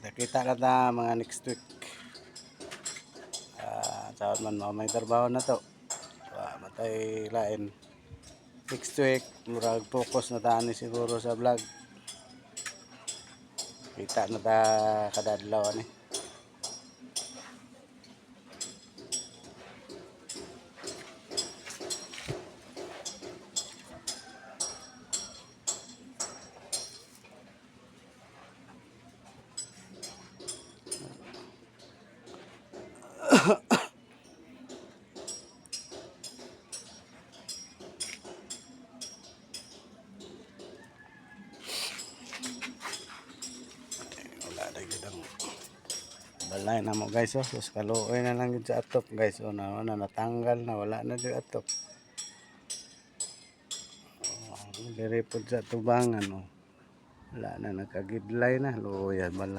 kita-kita na ta mga next week. Ah saan man mo may trabaho na to. Ah, matay lain. Next week murag focus na ta ni siguro sa vlog. Kita na ta kada adlaw ani balay na mo guys oh. Sus kaluoy na lang gid sa atop guys. Oh na, na natanggal na. Wala na gid atop oh, diri pod sa tubangan oh. Wala na nagkagidlay na. Luya balay